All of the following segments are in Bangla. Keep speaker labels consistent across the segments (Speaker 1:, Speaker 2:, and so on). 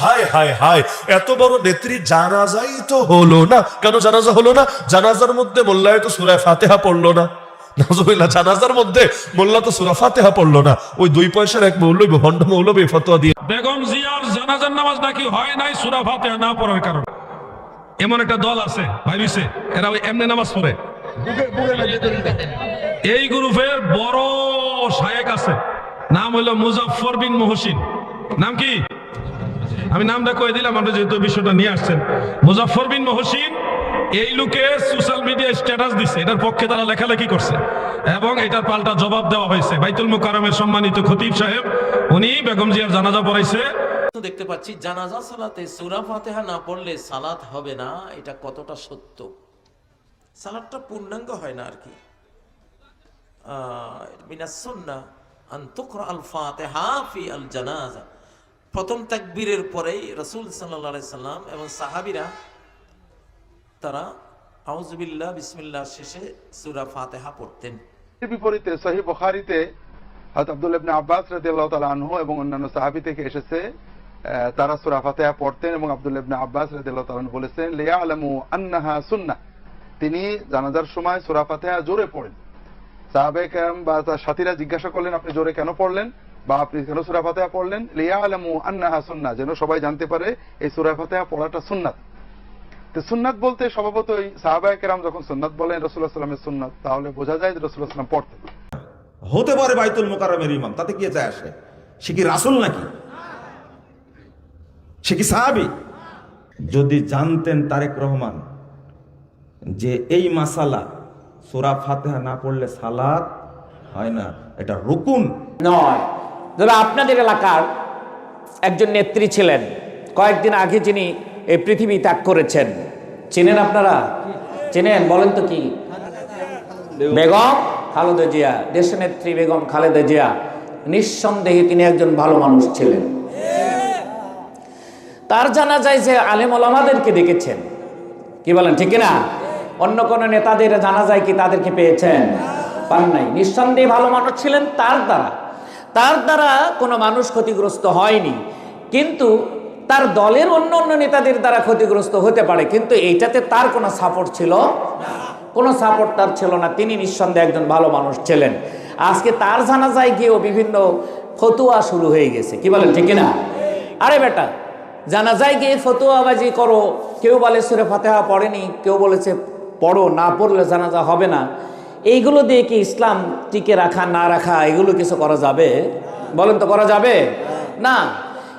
Speaker 1: হায় হায় হায়, এত বড় নেত্রী জানাজাই তো হলো না। কেন জানাজা হলো না? জানাজার মধ্যে মোল্লায় তো সুরায় ফাতেহা পড়ল না। জানাজার মধ্যে মোল্লা তো সুরা ফাতেহা পড়ল না। ওই দুই পয়সার এক মৌলবী, ভণ্ড মৌলবী ফতোয়া দিয়ে
Speaker 2: বেগম জিয়ার জানাজার নামাজ নাকি হয় নাই সুরা ফাতিহা না পড়ার কারণে? এমন একটা দল আছে, ভাবিছে, এরা ওই এমনি নামাজ পড়ে। এই গ্রুপের বড় শায়েক আছে, নাম হলো মুজাফফর বিন মহসিন। নাম কি? আমি নামটা কয়ে দিলাম, আপনি যেহেতু বিষয়টা নিয়ে আসছেন। মুজাফফর বিন মহসিন এই লোকে সোশ্যাল মিডিয়ায় স্ট্যাটাস দিচ্ছে এটার পক্ষে তারা লেখালেখি করছে। এবং এটার পাল্টা জবাব দেওয়া হয়েছে। বাইতুল মুকাররমের সম্মানিত খতিব সাহেব, উনি বেগম জিয়ার জানাজা পড়াইছে।
Speaker 3: দেখতে পাচ্ছি, জানাজা সালাতে সুরা ফাতেহা না পড়লে সালাত হবে না, এটা কতটা সত্য? সালাদটা পূর্ণাঙ্গ হয় না আর কি। মিনাসন্না আন্তুকর আল ফাতেহা ফি আল জানাজা প্রথম তাকবীরের পরেই রসুল সাল্লাহ সাল্লাম এবং সাহাবিরা তারা আউজবিল্লাহ বিসমিল্লাহ শেষে সুরা ফাতেহা পড়তেন।
Speaker 4: বিপরীতে সহি আব্বাস এবং অন্যান্য সাহাবী থেকে এসেছে তারা সূরা পড়তেন এবং আব্দুল আব্বাস রাদিয়াল্লাহু তাআলা বলেছেন, লিয়ালামু আন্নাহা সুন্নাহ। তিনি জানাজার সময় সূরা জোরে পড়েন। সাহাবে বা তার সাথীরা জিজ্ঞাসা করলেন, আপনি জোরে কেন পড়লেন? বা আপনি কেন সূরা ফাতিহা পড়লেন? লিয়া লিয়ালামু আন্নাহা সুন্নাহ যেন সবাই জানতে পারে এই সূরা ফাতিহা পড়াটা সুন্নাত। তো সুন্নাত বলতে স্বভাবতই সাহাবায়ে কেরাম যখন সুন্নাত বলেন রাসূলুল্লাহ সাল্লাল্লাহু আলাইহি সুন্নাত তাহলে বোঝা যায় যে রাসূলুল্লাহ সাল্লাল্লাহু আলাইহি পড়তেন।
Speaker 5: হতে পারে বাইতুল মোকারমের ইমাম তাতে কি যায় আসে? সে কি রাসুল নাকি? সে কি সাহাবি? যদি জানতেন তারেক রহমান যে এই মাসালা সোরা ফাতেহা না পড়লে সালাত হয় না এটা রুকুন।
Speaker 6: নয়। ধরো আপনাদের এলাকার একজন নেত্রী ছিলেন। কয়েকদিন আগে যিনি এই পৃথিবী ত্যাগ করেছেন। চেনেন আপনারা? চেনেন? বলেন তো কি? বেগম। খালেদা জিয়া। দেশনেত্রী বেগম খালেদা জিয়া। নিঃসন্দেহে তিনি একজন ভালো মানুষ ছিলেন। তার জানা যায় যে আলেম ওলামাদেরকে দেখেছেন। কি বলেন ঠিক না অন্য কোন নেতাদের জানা যায় কি তাদেরকে পেয়েছেন? পান নাই। নিঃসন্দেহে ভালো মানুষ ছিলেন তার দ্বারা। তার দ্বারা কোনো মানুষ ক্ষতিগ্রস্ত হয়নি। কিন্তু তার দলের অন্য অন্য নেতাদের দ্বারা ক্ষতিগ্রস্ত হতে পারে, কিন্তু এইটাতে তার কোনো সাপোর্ট ছিল কোনো সাপোর্ট তার ছিল না। তিনি নিঃসন্দেহে একজন ভালো মানুষ ছিলেন। আজকে তার জানাজায় গিয়েও বিভিন্ন ফতুয়া শুরু হয়ে গেছে। কি বলেন, ঠিক না আরে বেটা, জানাজায় গিয়ে ফতুয়াবাজি করো। কেউ বলে সুরে ফাতেহা পড়েনি, কেউ বলেছে পড়ো, না পড়লে জানাজা হবে না। এইগুলো দিয়ে কি ইসলাম টিকে রাখা, না রাখা, এগুলো কিছু করা যাবে? বলেন তো করা যাবে? না,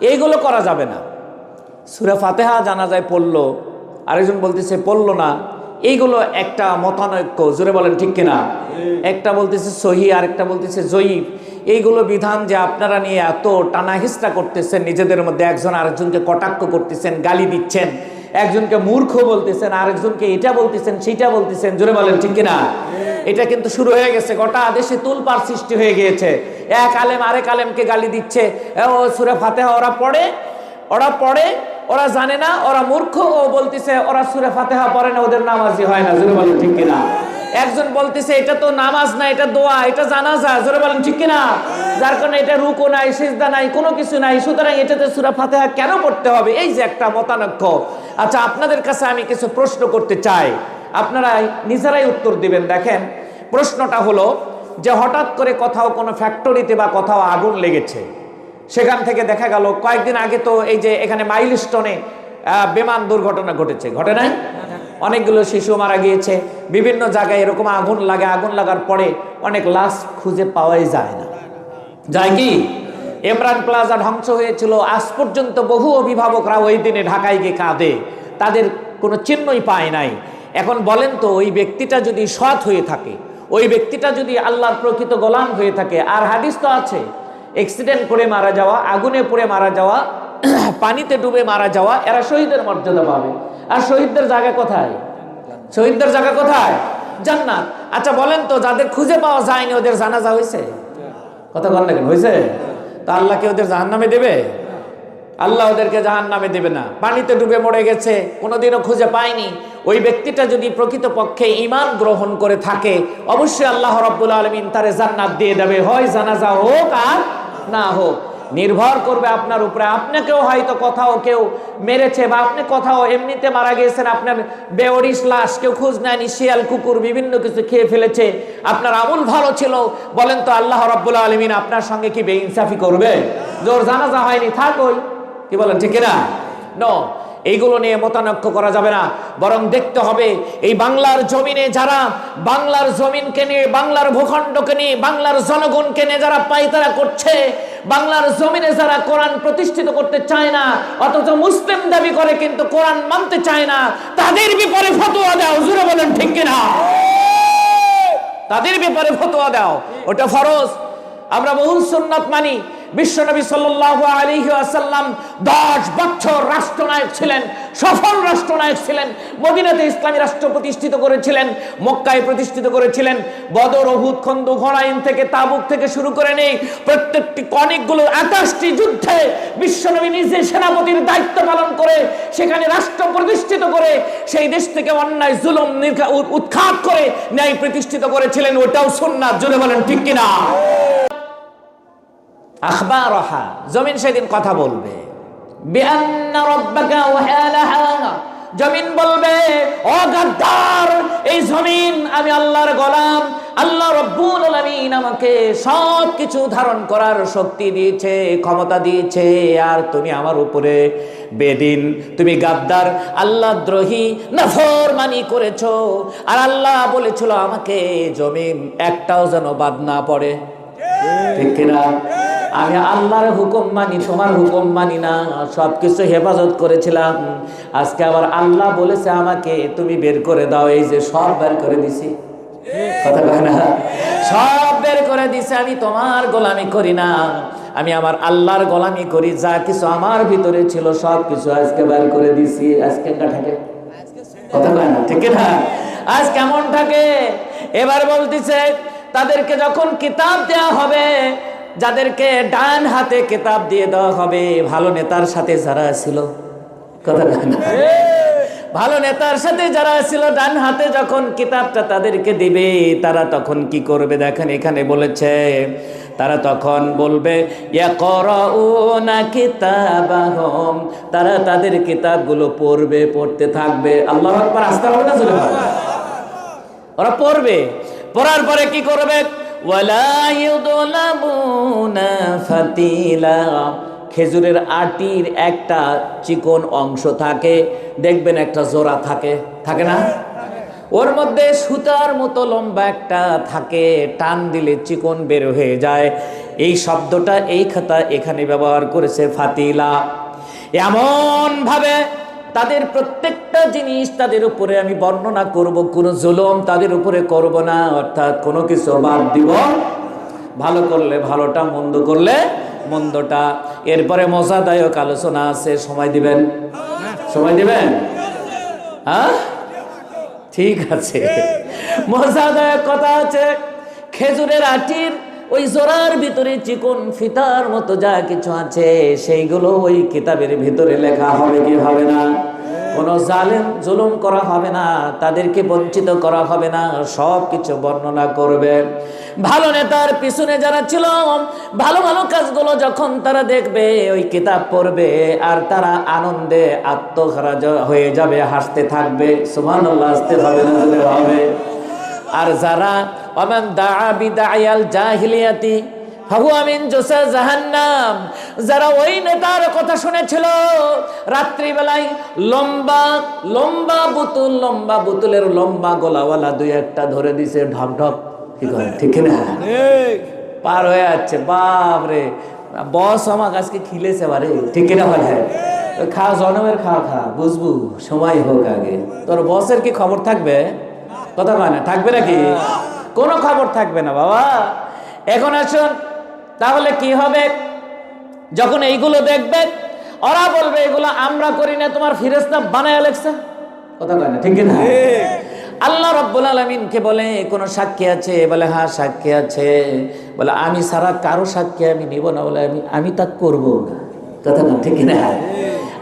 Speaker 6: এইগুলো করা যাবে না। সুরে ফাতেহা জানা যায় পড়ল, আরেকজন বলতেছে পড়ল না। এইগুলো একটা মতানৈক্য, জোরে বলেন ঠিক কিনা? একটা বলতেছে সহি, আরেকটা বলতেছে জয়ীব। এইগুলো বিধান যে আপনারা নিয়ে এত টানাহিস্টা করতেছেন, নিজেদের মধ্যে একজন আরেকজনকে কটাক্ষ করতেছেন, গালি দিচ্ছেন একজনকে মূর্খ বলতেছেন, আরেকজনকে এটা বলতেছেন, সেটা বলতেছেন। জোরে বলেন, ঠিক না এটা কিন্তু শুরু হয়ে গেছে, গোটা দেশে তুলপার সৃষ্টি হয়ে গিয়েছে। এক আলেম আরেক আলেমকে গালি দিচ্ছে। ও সুরে ফাতেহা, ওরা পড়ে ওরা পড়ে ওরা জানে না, ওরা মূর্খ, ও বলতেছে, ওরা সুরে ফাতেহা পড়ে না, ওদের নামাজই হয় না। জোরে বলেন, ঠিক কিনা? একজন বলতেছে, এটা তো নামাজ না, এটা দোয়া, এটা জানাজা। জোরে বলেন, ঠিক কিনা? যার কারণে এটা রুকু নাই, সিজদা নাই, কোনো কিছু নাই। সুতরাং এটাতে সুরা ফাতেহা কেন পড়তে হবে? এই যে একটা মতানক্য। আচ্ছা আপনাদের কাছে আমি কিছু প্রশ্ন করতে চাই। আপনারা নিজেরাই উত্তর দিবেন। দেখেন, প্রশ্নটা হলো যে হঠাৎ করে কোথাও কোনো ফ্যাক্টরিতে বা কোথাও আগুন লেগেছে। সেখান থেকে দেখা গেল কয়েকদিন আগে তো এই যে এখানে মাইলস্টোনে আহ, বিমান দুর্ঘটনা ঘটেছে। ঘটে নাই? অনেকগুলো শিশু মারা গিয়েছে। বিভিন্ন জায়গায় এরকম আগুন লাগে আগুন লাগার পরে অনেক লাশ খুঁজে পাওয়াই যায় না। যায় কি? ইমরান প্লাজা ধ্বংস হয়েছিল। আজ পর্যন্ত বহু অভিভাবকরা ওই দিনে ঢাকায় গিয়ে কাঁদে। তাদের কোনো চিহ্নই পায় নাই। এখন বলেন তো ওই ব্যক্তিটা যদি সৎ হয়ে থাকে ওই ব্যক্তিটা যদি আল্লাহর প্রকৃত গোলাম হয়ে থাকে আর হাদিস তো আছে অ্যাক্সিডেন্ট করে মারা যাওয়া, আগুনে পড়ে মারা যাওয়া, পানিতে ডুবে মারা যাওয়া, এরা শহীদের মর্যাদা পাবে। আর শহীদদের জায়গা কোথায়? শহীদদের জায়গা কোথায়? জান্নাত। আচ্ছা বলেন তো, যাদের খুঁজে পাওয়া যায়নি, ওদের জানাজা হয়েছে? কথা বল লাগেন হয়েছে? তা আল্লাহ কি ওদের জাহান নামে দেবে? আল্লাহ ওদেরকে জাহান নামে দেবে না। পানিতে ডুবে মরে গেছে, কোনোদিনও খুঁজে পায়নি। ওই ব্যক্তিটা যদি প্রকৃত পক্ষে ইমান গ্রহণ করে থাকে, অবশ্যই আল্লাহ রব্বুল আলমিন তারে জান্নাত দিয়ে দেবে। হয় জানাজা হোক আর না হোক, নির্ভর করবে আপনার উপরে। আপনাকেও হয়তো কোথাও কেউ মেরেছে বা আপনি কোথাও এমনিতে মারা গিয়েছেন, আপনার বেওরিস লাশ কেউ খোঁজ নেয়নি, শিয়াল, কুকুর, বিভিন্ন কিছু খেয়ে ফেলেছে। আপনার আমল ভালো ছিল, বলেন তো আল্লাহ রব্বুল আলমিন আপনার সঙ্গে কি বেইনসাফি করবে? জোর জানাজা হয়নি থাকই কি বলেন, ঠিক না নো এইগুলো নিয়ে মতানক্য করা যাবে না। বরং দেখতে হবে, এই বাংলার জমিনে যারা, বাংলার জমিনকে নিয়ে, বাংলার ভূখণ্ডকে নিয়ে, বাংলার জনগণকে নিয়ে যারা পাইতারা করছে, বাংলার জমিনে যারা কোরআন প্রতিষ্ঠিত করতে চায় না, অথচ মুসলিম দাবি করে কিন্তু কোরআন মানতে চায় না, তাদের বিপরে ফতোয়া দাও জুড়ে বলেন ঠিক কিনা? তাদের ব্যাপারে ফতোয়া দাও, ওটা ফরজ। আমরা বহু সুন্নাত মানি বিশ্বনবী সাল্লাল্লাহু আলাইহি ওয়াসাল্লাম 10 বছর রাষ্ট্রনায়ক ছিলেন, সফল রাষ্ট্রনায়ক ছিলেন, মদিনাতে ইসলামী রাষ্ট্র প্রতিষ্ঠিত করেছিলেন, মক্কায় প্রতিষ্ঠিত করেছিলেন, বদর, উহুদ খন্দক হনাইন থেকে তাবুক থেকে শুরু করে নেই, প্রত্যেকটি অনেকগুলো আকাশটি যুদ্ধে বিশ্বনবী নিজে সেনাপতির দায়িত্ব পালন করে, সেখানে রাষ্ট্র প্রতিষ্ঠিত করে, সেই দেশ থেকে অন্যায়, জুলুম উৎখাত করে ন্যায় প্রতিষ্ঠিত করেছিলেন, ওটাও সুন্নাত জুড়ে বলেন ঠিক কিনা? আখবারহা জমিন সেদিন কথা বলবে। জমিন বলবে, ও গাদ্দার, এই জমিন আমি আল্লাহর গোলাম, আল্লাহ রব্বুল আলামিন আমাকে সব কিছু ধারণ করার শক্তি দিয়েছে, ক্ষমতা দিয়েছে, আর তুমি আমার উপরে বেদিন, তুমি গাদ্দার, আল্লাহ দ্রোহী, নাফরমানি করেছ, আর আল্লাহ বলেছিল আমাকে জমিন একটাও যেন বাদ না পড়ে। ঠিক কিনা? আমি আল্লাহর হুকুম মানি, তোমার হুকুম মানি না, সবকিছু হেফাজত করেছিলাম। আজকে আবার আল্লাহ বলেছে আমাকে, তুমি বের করে দাও, এই যে সব বের করে দিছি। সব বের করে দিছে, আমি তোমার গোলামি করি না। আমি আমার আল্লাহর গোলামি করি, যা কিছু আমার ভিতরে ছিল সব কিছু আজকে বের করে দিছি। আজকে কয় না? ঠিক না আজ কেমন থাকে। এবার বলতেছে, তাদেরকে যখন কিতাব দেওয়া হবে যাদেরকে ডান হাতে কিতাব দিয়ে দেওয়া হবে, ভালো নেতার সাথে যারা ছিল, কথা ভালো নেতার সাথে যারা ছিল, ডান হাতে যখন কিতাবটা তাদেরকে দিবে, তারা তখন কি করবে? দেখেন এখানে বলেছে, তারা তখন বলবে তারা তাদের কিতাবগুলো পড়বে, পড়তে থাকবে। আল্লাহু আস্তে ওরা পড়বে। পড়ার পরে কি করবে? ওয়ালা ফাতিলা। খেজুরের আটির একটা চিকন অংশ থাকে, দেখবেন একটা জোড়া থাকে থাকে না? ওর মধ্যে সুতার মতো লম্বা একটা থাকে, টান দিলে চিকন বের হয়ে যায়। এই শব্দটা এই খাতা এখানে ব্যবহার করেছে ফাতিলা। এমন ভাবে তাদের প্রত্যেকটা জিনিস তাদের উপরে আমি বর্ণনা করব, কোনো জুলম তাদের উপরে করব না, অর্থাৎ কোনো কিছু বাদ দিব। ভালো করলে ভালোটা, মন্দ করলে মন্দটা। এরপরে মজাদায়ক আলোচনা আছে, সময় দিবেন? সময় দিবেন? হ্যাঁ? ঠিক আছে। মজাদায়ক কথা আছে, খেজুরের আটির ওই জোড়ার ভিতরে চিকন ফিতার মতো যা কিছু আছে, সেইগুলো ওই কিতাবের ভিতরে লেখা হবে কি হবে না? কোন জালেম জুলুম করা হবে না, তাদেরকে বঞ্চিত করা হবে না, সব কিছু বর্ণনা করবে। ভালো নেতার পিছনে যারা ছিল, ভালো ভালো কাজগুলো যখন তারা দেখবে, ওই কিতাব পড়বে, আর তারা আনন্দে আত্মহারা হয়ে যাবে, হাসতে থাকবে। সুমান না হবে। আর যারা অমান দাআ বিদায়াল জাহিলিয়াতি ফাহু আমিন জোসা জাহান্নাম। যারা ওই নেতার কথা শুনেছিল রাত্রিবেলায় লম্বা লম্বা বুতুল লম্বা বুতুলের লম্বা গলাওয়ালা দুই একটা ধরে দিছে ঢক ঢক। কি করে ঠিক না পার হয়ে যাচ্ছে বাপ রে বস আমাকে আজকে খিলেছে বারে ঠিক না বলে? খা জনমের খা খা বুঝবু সময় হোক আগে। তোর বসের কি খবর থাকবে? কথা কয় না থাকবে নাকি? কোনো খবর থাকবে না, বাবা। এখন আসুন, তাহলে কি হবে? যখন এইগুলো দেখবে, ওরা বলবে, এগুলো আমরা করি না, তোমার ফিরেস্তা বানায় লেখছে। কথা কয় না, ঠিক না আল্লাহ রব্বুল আলমিনকে বলে, কোনো সাক্ষী আছে? বলে হ্যাঁ সাক্ষী আছে। বলে, আমি সারা কারও সাক্ষী আমি নিব না। বলে, আমি আমি তা করব না। কথা না, ঠিক না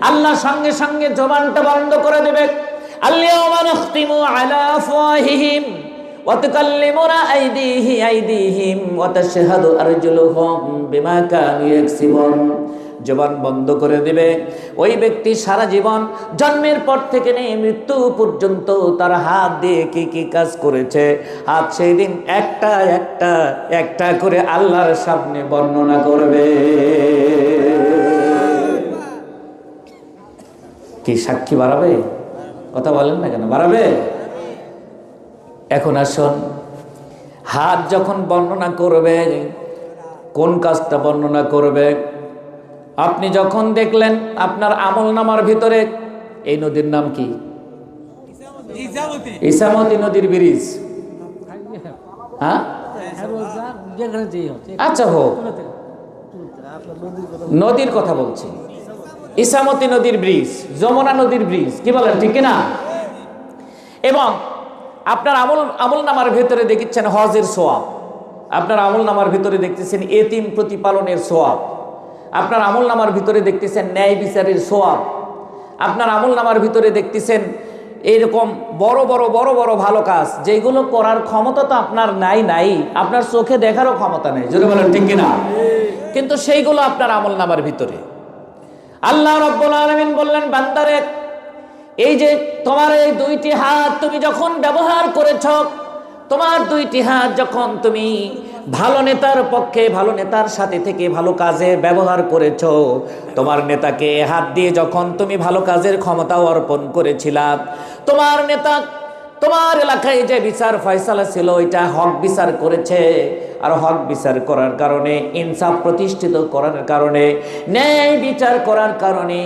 Speaker 6: আল্লাহ সঙ্গে সঙ্গে জবানটা বন্ধ করে দেবে। আল্লাহ আলা আফওয়াহিহিম। وتكلمنا أيديه أيديهم وتشهد أرجلهم بما كانوا يكسبون জবান বন্ধ করে দিবে ওই ব্যক্তি সারা জীবন জন্মের পর থেকে নিয়ে মৃত্যু পর্যন্ত তার হাত দিয়ে কি কি কাজ করেছে হাত সেই দিন একটা একটা একটা করে আল্লাহর সামনে বর্ণনা করবে কি সাক্ষী বাড়াবে কথা বলেন না কেন বাড়াবে এখন আসুন। হাত যখন বর্ণনা করবে কোন কাজটা বর্ণনা করবে? আপনি যখন দেখলেন আপনার আমল নামার ভিতরে এই নদীর নাম কি? ইসামতি নদীর ব্রিজ। হ্যাঁ? আচ্ছা হোক। নদীর কথা বলছি। ইসামতি নদীর ব্রিজ যমুনা নদীর ব্রিজ কি বলেন ঠিক না এবং আপনার আমল আমল নামার ভেতরে দেখছেন হজের সোয়াব। আপনার আমল নামার ভিতরে দেখতেছেন এতিম প্রতিপালনের সোয়াব। আপনার আমল নামার ভিতরে দেখতেছেন ন্যায় বিচারের সোয়াব। আপনার আমল নামার ভিতরে দেখতেছেন এইরকম বড় বড় বড় বড় ভালো কাজ। যেগুলো করার ক্ষমতা তো আপনার নাই নাই। আপনার চোখে দেখারও ক্ষমতা নেই। জোরে বলেন, ঠিক কিনা? কিন্তু সেইগুলো আপনার আমল নামার ভিতরে। আল্লাহ রব্বুল আলমিন বললেন, বান্দারে এই যে তোমার এই দুইটি হাত তুমি যখন ব্যবহার করেছ, তোমার দুইটি হাত যখন তুমি ভালো নেতার পক্ষে, ভালো নেতার সাথে থেকে ভালো কাজে ব্যবহার করেছ, তোমার নেতাকে হাত দিয়ে যখন তুমি ভালো কাজের ক্ষমতা অর্পণ করেছিলাম তোমার নেতা তোমার এলাকায় যে বিচার ফয়সালা ছিল, ওইটা হক বিচার করেছে। আর হক বিচার করার কারণে, ইনসাফ প্রতিষ্ঠিত করার কারণে, ন্যায় বিচার করার কারণে,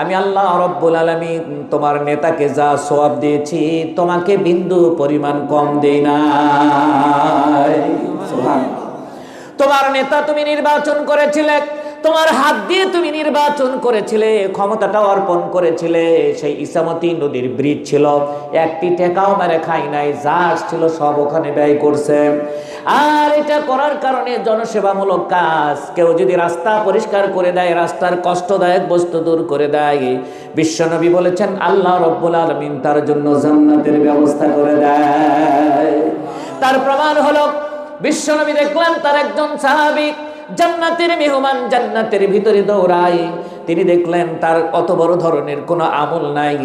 Speaker 6: আমি আল্লাহ রব্বুল আলমী তোমার নেতাকে যা সোয়াব দিয়েছি, তোমাকে বিন্দু পরিমাণ কম দেই না তোমার নেতা তুমি নির্বাচন করেছিলে তোমার হাত দিয়ে তুমি নির্বাচন করেছিলে, ক্ষমতাটা অর্পণ করেছিলে। সেই ইসামতি নদীর ব্রিজ ছিল, একটি টেকাও মেরে খাই নাই, যা ছিল সব ওখানে ব্যয় করছে। আর এটা করার কারণে জনসেবামূলক কাজ, কেউ যদি রাস্তা পরিষ্কার করে দেয়, রাস্তার কষ্টদায়ক বস্তু দূর করে দেয়। বিশ্বনবী বলেছেন, আল্লাহ রব্বুল আলমিন তার জন্য জান্নাতের ব্যবস্থা করে দেয়। তার প্রমাণ হলো, বিশ্বনবী দেখলাম তার একজন সাহাবিক জান্নাতের মেহমান জান্নাতের ভিতরে দৌড়ায়। তিনি দেখলেন তার অত বড় ধরনের কোনো আমল নাই।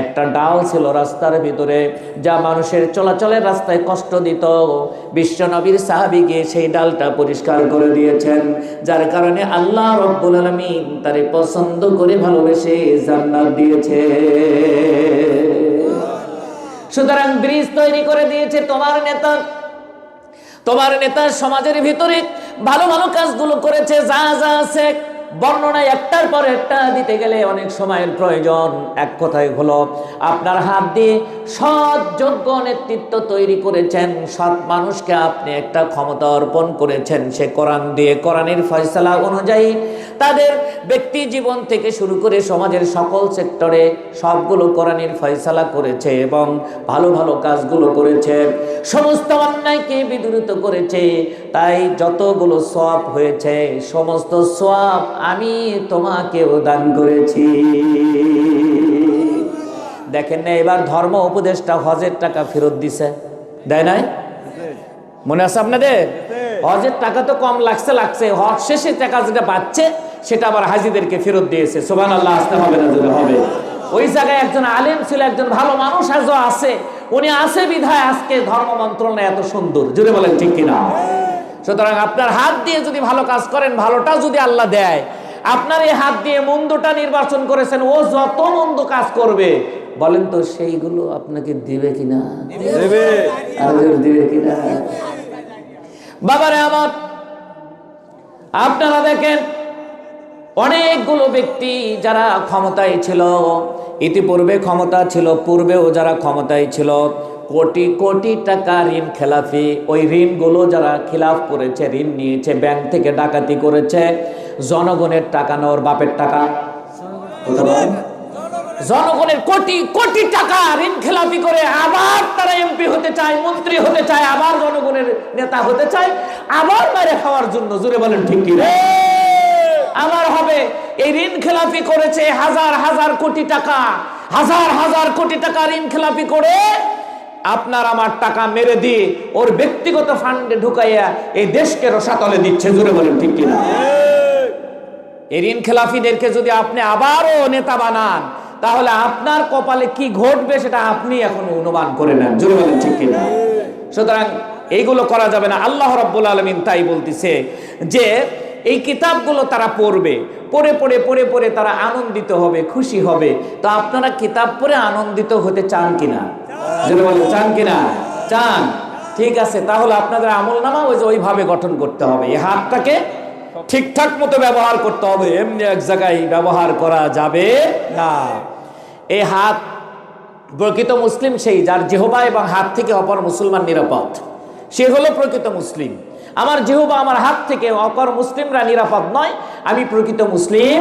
Speaker 6: একটা ডাল ছিল রাস্তার ভিতরে, যা মানুষের চলাচলের রাস্তায় কষ্ট দিত। বিশ্বনবীর সাহাবি গিয়ে সেই ডালটা পরিষ্কার করে দিয়েছেন, যার কারণে আল্লাহ রব্বুল আলমিন তারে পছন্দ করে ভালোবেসে জান্নাত দিয়েছে। সুতরাং ব্রিজ তৈরি করে দিয়েছে তোমার নেতা। তোমার নেতা সমাজের ভিতরে ভালো ভালো কাজগুলো করেছে যা যা আছে। বর্ণনা একটার পর একটা দিতে গেলে অনেক সময়ের প্রয়োজন। এক কথায় হলো, আপনার হাত দিয়ে সৎ, যোগ্য নেতৃত্ব তৈরি করেছেন, সৎ মানুষকে আপনি একটা ক্ষমতা অর্পণ করেছেন। সে কোরআন দিয়ে, কোরআনের ফয়সালা অনুযায়ী তাদের ব্যক্তি জীবন থেকে শুরু করে সমাজের সকল সেক্টরে সবগুলো কোরআনের ফয়সালা করেছে এবং ভালো ভালো কাজগুলো করেছে। সমস্ত অন্যায়কে বিদূরিত করেছে। তাই যতগুলো সব হয়েছে, সমস্ত সব আমি তোমাকেও দান করেছি। দেখেন না, এবার ধর্ম উপদেশটা হজের টাকা ফেরত দিছে। দেয় নাই? মনে আছে আপনাদের? হজের টাকা তো কম লাগছে লাগছে। হজ শেষে টাকা যেটা পাচ্ছে সেটা আবার হাজিদেরকে ফেরত দিয়েছে। সোবান আল্লাহ আসতে হবে না যদি হবে। ওই জায়গায় একজন আলেম ছিল, একজন ভালো মানুষ আজও আছে। উনি আছে বিধায় আজকে ধর্ম মন্ত্রণালয় এত সুন্দর। জুড়ে বলেন ঠিক কিনা? সুতরাং আপনার হাত দিয়ে যদি ভালো কাজ করেন ভালোটা যদি আল্লাহ দেয় আপনার এই হাত দিয়ে মন্দটা নির্বাচন করেছেন ও যত মন্দ কাজ করবে বলেন তো সেইগুলো আপনাকে দিবে কিনা? দিবে। কিনা? বাবারে আমার আপনারা দেখেন অনেকগুলো ব্যক্তি যারা ক্ষমতায় ছিল। ইতিপূর্বে ক্ষমতা ছিল পূর্বেও যারা ক্ষমতায় ছিল। কোটি কোটি টাকা ঋণ খেলাফি ওই ঋণগুলো যারা খিলাফ করেছে ঋণ নিয়েছে ব্যাংক থেকে ডাকাতি করেছে জনগণের টাকা নেওয়ার বাপের টাকা? জনগণের কোটি কোটি টাকা ঋণ খেলাপি করে আবার তারা এমপি হতে চায় মন্ত্রী হতে চায় আবার জনগণের নেতা হতে চায় আবার বাইরে খাওয়ার জন্য জুড়ে বলেন ঠিক কি না? আবার হবে। এই ঋণ খেলাপি করেছে হাজার হাজার কোটি টাকা। হাজার হাজার কোটি টাকা ঋণ খেলাপি করে আপনার আমার টাকা মেরে দিয়ে ওর ব্যক্তিগত ফান্ডে ঢুকাইয়া এই দেশকে রসাতলে দিচ্ছে। জুড়ে বলেন, ঠিক কিনা? এই ঋণ খেলাফিদেরকে যদি আপনি আবারও নেতা বানান, তাহলে আপনার কপালে কি ঘটবে সেটা আপনি এখন অনুমান করে নেন। জুড়ে বলেন, ঠিক কিনা? সুতরাং এইগুলো করা যাবে না। আল্লাহ রাব্বুল আলমিন তাই বলতেছে যে এই কিতাবগুলো তারা পড়বে। পড়ে পড়ে পড়ে পড়ে তারা আনন্দিত হবে, খুশি হবে। তো আপনারা কিতাব পড়ে আনন্দিত হতে চান কিনা? চান কিনা? চান। ঠিক আছে, তাহলে আপনাদের আমল নামা ওই যে ওইভাবে গঠন করতে হবে। এই হাতটাকে ঠিকঠাক মতো ব্যবহার করতে হবে। এমনি এক জায়গায় ব্যবহার করা যাবে না। এই হাত প্রকৃত মুসলিম সেই, যার জেহবা এবং হাত থেকে অপর মুসলমান নিরাপদ। সে হলো প্রকৃত মুসলিম। আমার জিহুবা আমার হাত থেকে অকর মুসলিমরা নিরাপদ নয়। আমি প্রকৃত মুসলিম।